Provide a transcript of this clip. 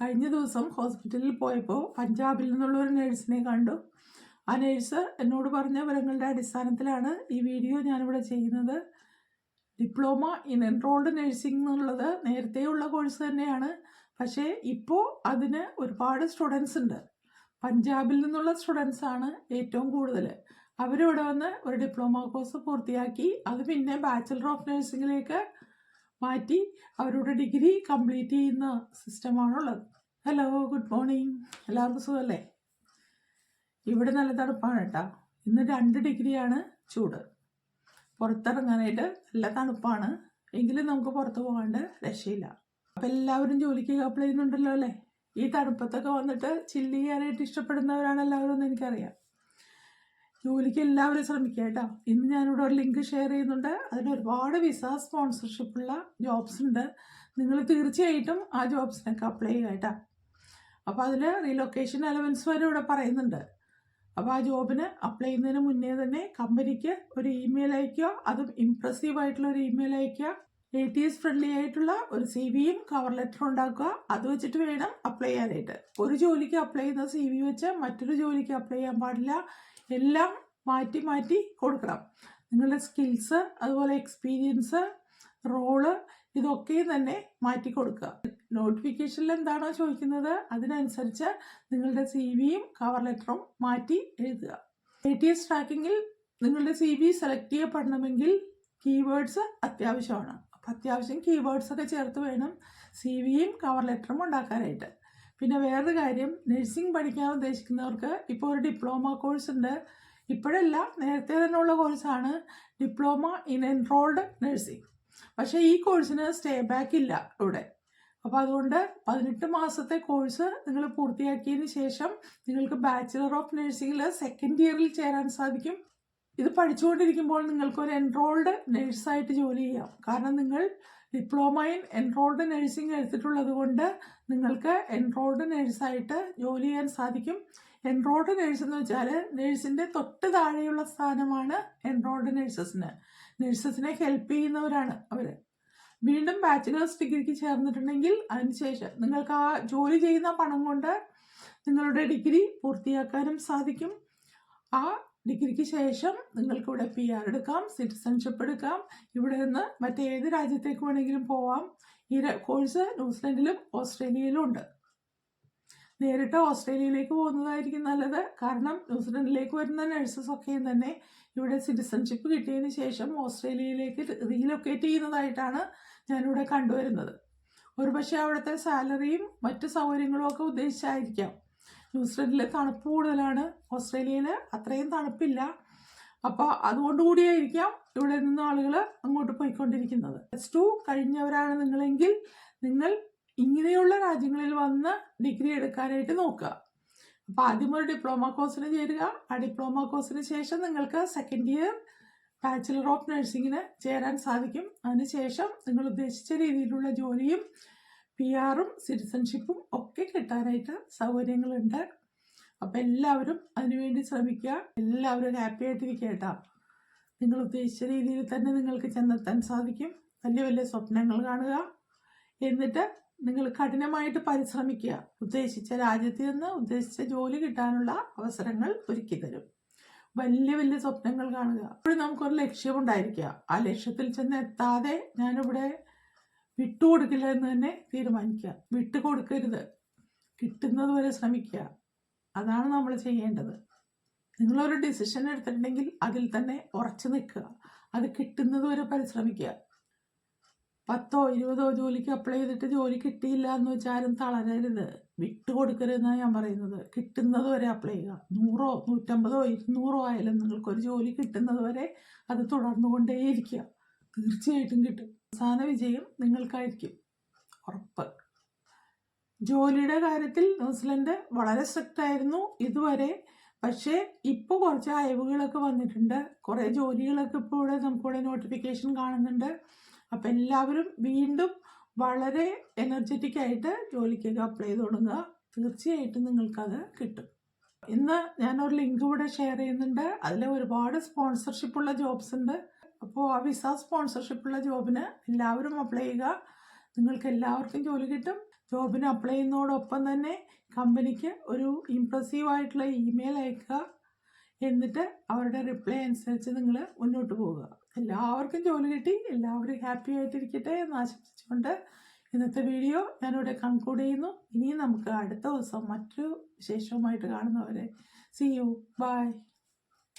കഴിഞ്ഞ ദിവസം ഹോസ്പിറ്റലിൽ പോയപ്പോൾ പഞ്ചാബിൽ നിന്നുള്ള ഒരു നേഴ്സിനെ കണ്ടു. ആ നേഴ്സ് എന്നോട് പറഞ്ഞ വിവരങ്ങളുടെ അടിസ്ഥാനത്തിലാണ് ഈ വീഡിയോ ഞാനിവിടെ ചെയ്യുന്നത്. ഡിപ്ലോമ ഇൻ എൻറോൾഡ് നഴ്സിംഗ് എന്നുള്ളത് നേരത്തെയുള്ള കോഴ്സ് തന്നെയാണ്. പക്ഷേ ഇപ്പോൾ അതിന് ഒരുപാട് സ്റ്റുഡൻസ് ഉണ്ട്. പഞ്ചാബിൽ നിന്നുള്ള സ്റ്റുഡൻസ് ആണ് ഏറ്റവും കൂടുതൽ അവരിവിടെ വന്ന് ഒരു ഡിപ്ലോമ കോഴ്സ് പൂർത്തിയാക്കി. അത് പിന്നെ ബാച്ചിലർ ഓഫ് നഴ്സിംഗിലേക്ക് മാറ്റി അവരുടെ ഡിഗ്രി കംപ്ലീറ്റ് ചെയ്യുന്ന സിസ്റ്റമാണുള്ളത്. ഹലോ ഗുഡ് മോർണിംഗ് എല്ലാവർക്കും സുഖമല്ലേ? ഇവിടെ നല്ല തണുപ്പാണ് കേട്ടോ. ഇന്ന് രണ്ട് ഡിഗ്രിയാണ് ചൂട്. പുറത്തിറങ്ങാനായിട്ട് നല്ല തണുപ്പാണ്. എങ്കിലും നമുക്ക് പുറത്ത് പോകാണ്ട് രക്ഷയില്ല. അപ്പം എല്ലാവരും ജോലിക്ക് അപ്ലൈ ചെയ്യുന്നുണ്ടല്ലോ അല്ലേ? ഈ തണുപ്പത്തൊക്കെ വന്നിട്ട് ചില്ല് ചെയ്യാനായിട്ട് ഇഷ്ടപ്പെടുന്നവരാണ് എല്ലാവരും എന്ന് എനിക്കറിയാം. ജോലിക്ക് എല്ലാവരും ശ്രമിക്കുക കേട്ടോ. ഇന്ന് ഞാനിവിടെ ഒരു ലിങ്ക് ഷെയർ ചെയ്യുന്നുണ്ട്. അതിന് ഒരുപാട് വിസ സ്പോൺസർഷിപ്പുള്ള ജോബ്സ് ഉണ്ട്. നിങ്ങൾ തീർച്ചയായിട്ടും ആ ജോബ്സിനൊക്കെ അപ്ലൈ ചെയ്യുക കേട്ടോ. അപ്പോൾ അതിൽ റീലൊക്കേഷൻ അലവൻസ് വരെ ഇവിടെ പറയുന്നുണ്ട്. അപ്പോൾ ആ ജോബിന് അപ്ലൈ ചെയ്യുന്നതിന് മുന്നേ തന്നെ കമ്പനിക്ക് ഒരു ഇമെയിൽ അയക്കുക അതും ഇംപ്രസീവ് ആയിട്ടുള്ള ഒരു ഇമെയിൽ അയക്കുക എ ടി എസ് ഫ്രണ്ട്ലി ആയിട്ടുള്ള ഒരു സി വിയും കവർ ലെറ്ററും ഉണ്ടാക്കുക. അത് വെച്ചിട്ട് വേണം അപ്ലൈ ചെയ്യാനായിട്ട്. ഒരു ജോലിക്ക് അപ്ലൈ ചെയ്യുന്ന സി വി വെച്ച് മറ്റൊരു ജോലിക്ക് അപ്ലൈ ചെയ്യാൻ പാടില്ല. എല്ലാം മാറ്റി മാറ്റി കൊടുക്കണം. നിങ്ങളുടെ സ്കിൽസ് അതുപോലെ എക്സ്പീരിയൻസ് റോൾ ഇതൊക്കെയും തന്നെ മാറ്റി കൊടുക്കുക. നോട്ടിഫിക്കേഷനിൽ എന്താണോ ചോദിക്കുന്നത് അതിനനുസരിച്ച് നിങ്ങളുടെ സി വിയും കവർ ലെറ്ററും മാറ്റി എഴുതുക. എ ടി എസ് ട്രാക്കിങ്ങിൽ നിങ്ങളുടെ സി വി സെലക്ട് ചെയ്യപ്പെടണമെങ്കിൽ കീവേഡ്സ് അത്യാവശ്യമാണ്. അപ്പം അത്യാവശ്യം കീവേഡ്സ് ഒക്കെ ചേർത്ത് വേണം സി വിയും കവർ ലെറ്ററും ഉണ്ടാക്കാനായിട്ട്. പിന്നെ വേറൊരു കാര്യം നഴ്സിംഗ് പഠിക്കാൻ ഉദ്ദേശിക്കുന്നവർക്ക് ഇപ്പോൾ ഒരു ഡിപ്ലോമ കോഴ്സ് ഉണ്ട്. ഇപ്പോഴല്ല നേരത്തെ തന്നെ ഉള്ള കോഴ്സാണ് ഡിപ്ലോമ ഇൻ എൻറോൾഡ് നഴ്സിംഗ് പക്ഷേ ഈ കോഴ്സിന് സ്റ്റേ ബാക്ക് ഇല്ല ഇവിടെ. അപ്പോൾ അതുകൊണ്ട് പതിനെട്ട് മാസത്തെ കോഴ്സ് നിങ്ങൾ പൂർത്തിയാക്കിയതിന് ശേഷം നിങ്ങൾക്ക് ബാച്ചിലർ ഓഫ് നഴ്സിംഗിൽ സെക്കൻഡ് ഇയറിൽ ചേരാൻ സാധിക്കും. ഇത് പഠിച്ചുകൊണ്ടിരിക്കുമ്പോൾ നിങ്ങൾക്ക് ഒരു എൻറോൾഡ് നഴ്സായിട്ട് ജോലി ചെയ്യാം. കാരണം നിങ്ങൾ ഡിപ്ലോമ ഇൻ എൻറോൾഡ് നഴ്സിംഗ് എടുത്തിട്ടുള്ളത് കൊണ്ട് നിങ്ങൾക്ക് എൻറോൾഡ് നഴ്സായിട്ട് ജോലി ചെയ്യാൻ സാധിക്കും. എൻറോൾഡ് നഴ്സ് എന്ന് വെച്ചാൽ നഴ്സിന്റെ തൊട്ട് താഴെയുള്ള സ്ഥാനമാണ് എൻറോൾഡ് നഴ്സസിന് നഴ്സസിനെ ഹെൽപ്പ് ചെയ്യുന്നവരാണ് അവർ വീണ്ടും ബാച്ചിലേഴ്സ് ഡിഗ്രിക്ക് ചേർന്നിട്ടുണ്ടെങ്കിൽ അതിനുശേഷം നിങ്ങൾക്ക് ആ ജോലി ചെയ്യുന്ന പണം കൊണ്ട് നിങ്ങളുടെ ഡിഗ്രി പൂർത്തിയാക്കാനും സാധിക്കും. ആ ഡിഗ്രിക്ക് ശേഷം നിങ്ങൾക്ക് ഇവിടെ പി ആർ എടുക്കാം സിറ്റിസൺഷിപ്പ് എടുക്കാം. ഇവിടെ നിന്ന് മറ്റേത് രാജ്യത്തേക്ക് വേണമെങ്കിലും പോവാം. ഈ കോഴ്സ് ന്യൂസിലൻഡിലും ഓസ്ട്രേലിയയിലും ഉണ്ട്. നേരിട്ട് ഓസ്ട്രേലിയയിലേക്ക് പോകുന്നതായിരിക്കും നല്ലത്. കാരണം ന്യൂസിലൻഡിലേക്ക് വരുന്ന നഴ്സസ് ഒക്കെയും തന്നെ ഇവിടെ സിറ്റിസൺഷിപ്പ് കിട്ടിയതിന് ശേഷം ഓസ്ട്രേലിയയിലേക്ക് റീലൊക്കേറ്റ് ചെയ്യുന്നതായിട്ടാണ് ഞാനിവിടെ കണ്ടുവരുന്നത്. ഒരുപക്ഷെ അവിടുത്തെ സാലറിയും മറ്റു സൗകര്യങ്ങളും ഒക്കെ ഉദ്ദേശിച്ചായിരിക്കാം. ന്യൂസിലൻഡിൽ തണുപ്പ് കൂടുതലാണ്. ഓസ്ട്രേലിയയിൽ അത്രയും തണുപ്പില്ല. അപ്പോൾ അതുകൊണ്ടുകൂടിയായിരിക്കാം ഇവിടെ നിന്ന് ആളുകൾ അങ്ങോട്ട് പോയിക്കൊണ്ടിരിക്കുന്നത്. പ്ലസ് ടു കഴിഞ്ഞവരാണ് നിങ്ങളെങ്കിൽ നിങ്ങൾ ഇങ്ങനെയുള്ള രാജ്യങ്ങളിൽ വന്ന് ഡിഗ്രി എടുക്കാനായിട്ട് നോക്കുക. അപ്പോൾ ആദ്യം ഒരു ഡിപ്ലോമ കോഴ്സിന് ചേരുക. ആ ഡിപ്ലോമ കോഴ്സിന് ശേഷം നിങ്ങൾക്ക് സെക്കൻഡ് ഇയർ ബാച്ചിലർ ഓഫ് നഴ്സിങ്ങിന് ചേരാൻ സാധിക്കും. അതിനുശേഷം നിങ്ങൾ ഉദ്ദേശിച്ച രീതിയിലുള്ള ജോലിയും പി ആറും സിറ്റിസൺഷിപ്പും ഒക്കെ കിട്ടാനായിട്ട് സൗകര്യങ്ങളുണ്ട്. അപ്പം എല്ലാവരും അതിനുവേണ്ടി ശ്രമിക്കുക. എല്ലാവരും ഹാപ്പി ആയിട്ടിരിക്കുക കേട്ടോ. നിങ്ങൾ ഉദ്ദേശിച്ച രീതിയിൽ തന്നെ നിങ്ങൾക്ക് ചെന്നെത്താൻ സാധിക്കും. വലിയ വലിയ സ്വപ്നങ്ങൾ കാണുക. എന്നിട്ട് നിങ്ങൾ കഠിനമായിട്ട് പരിശ്രമിക്കുക. ഉദ്ദേശിച്ച രാജ്യത്ത് നിന്ന് ഉദ്ദേശിച്ച ജോലി കിട്ടാനുള്ള അവസരങ്ങൾ ഒരുക്കി തരും. വലിയ വലിയ സ്വപ്നങ്ങൾ കാണുക. അപ്പോഴും നമുക്കൊരു ലക്ഷ്യമുണ്ടായിരിക്കുക. ആ ലക്ഷ്യത്തിൽ ചെന്ന് എത്താതെ ഞാനിവിടെ വിട്ടുകൊടുക്കില്ല എന്ന് തന്നെ തീരുമാനിക്കുക. വിട്ടുകൊടുക്കരുത്. കിട്ടുന്നത് വരെ ശ്രമിക്കുക. അതാണ് നമ്മൾ ചെയ്യേണ്ടത്. നിങ്ങളൊരു ഡിസിഷൻ എടുത്തിട്ടുണ്ടെങ്കിൽ അതിൽ തന്നെ ഉറച്ചു നിൽക്കുക. അത് കിട്ടുന്നത് വരെ പരിശ്രമിക്കുക. പത്തോ ഇരുപതോ ജോലിക്ക് അപ്ലൈ ചെയ്തിട്ട് ജോലി കിട്ടിയില്ല എന്ന് വെച്ചാൽ ആരും തളരരുത്. വിട്ടുകൊടുക്കരുതെന്നാണ് ഞാൻ പറയുന്നത്. കിട്ടുന്നത് വരെ അപ്ലൈ ചെയ്യുക. നൂറോ നൂറ്റമ്പതോ ഇരുന്നൂറോ ആയാലും നിങ്ങൾക്കൊരു ജോലി കിട്ടുന്നത് വരെ അത് തുടർന്നുകൊണ്ടേയിരിക്കുക. തീർച്ചയായിട്ടും കിട്ടും. അവസാന വിജയം നിങ്ങൾക്കായിരിക്കും. ഉറപ്പ്. ജോലിയുടെ കാര്യത്തിൽ ന്യൂസിലൻഡ് വളരെ സ്ട്രിക്റ്റ് ആയിരുന്നു ഇതുവരെ. പക്ഷേ ഇപ്പോൾ കുറച്ച് അയവുകളൊക്കെ വന്നിട്ടുണ്ട്. കുറേ ജോലികളൊക്കെ ഇപ്പോൾ ഇവിടെ നമുക്കിവിടെ നോട്ടിഫിക്കേഷൻ കാണുന്നുണ്ട്. അപ്പം എല്ലാവരും വീണ്ടും വളരെ എനർജറ്റിക് ആയിട്ട് ജോലിക്കൊക്കെ അപ്ലൈ ചെയ്ത് തുടങ്ങുക. തീർച്ചയായിട്ടും നിങ്ങൾക്കത് കിട്ടും. ഇന്ന് ഞാനൊരു ലിങ്ക് ഇവിടെ ഷെയർ ചെയ്യുന്നുണ്ട്. അതിൽ ഒരുപാട് സ്പോൺസർഷിപ്പുള്ള ജോബ്സ് ഉണ്ട്. അപ്പോൾ ആ വിസ സ്പോൺസർഷിപ്പ് ഉള്ള ജോബിന് എല്ലാവരും അപ്ലൈ ചെയ്യുക. നിങ്ങൾക്ക് എല്ലാവർക്കും ജോലി കിട്ടും. ജോബിന് അപ്ലൈ ചെയ്യുന്നതോടൊപ്പം തന്നെ കമ്പനിക്ക് ഒരു ഇമ്പ്രസീവ് ആയിട്ടുള്ള ഇമെയിൽ അയക്കുക. എന്നിട്ട് അവരുടെ റിപ്ലൈ അനുസരിച്ച് നിങ്ങൾ മുന്നോട്ട് പോവുക. എല്ലാവർക്കും ജോലി കിട്ടി. എല്ലാവരും ഹാപ്പി ആയിട്ടിരിക്കട്ടെ എന്ന് ആശംസിച്ചുകൊണ്ട് ഇന്നത്തെ വീഡിയോ ഞാനിവിടെ കൺക്ലൂഡ് ചെയ്യുന്നു. ഇനിയും നമുക്ക് അടുത്ത ദിവസം മറ്റൊരു വിശേഷവുമായിട്ട് കാണുന്നവരെ. C U by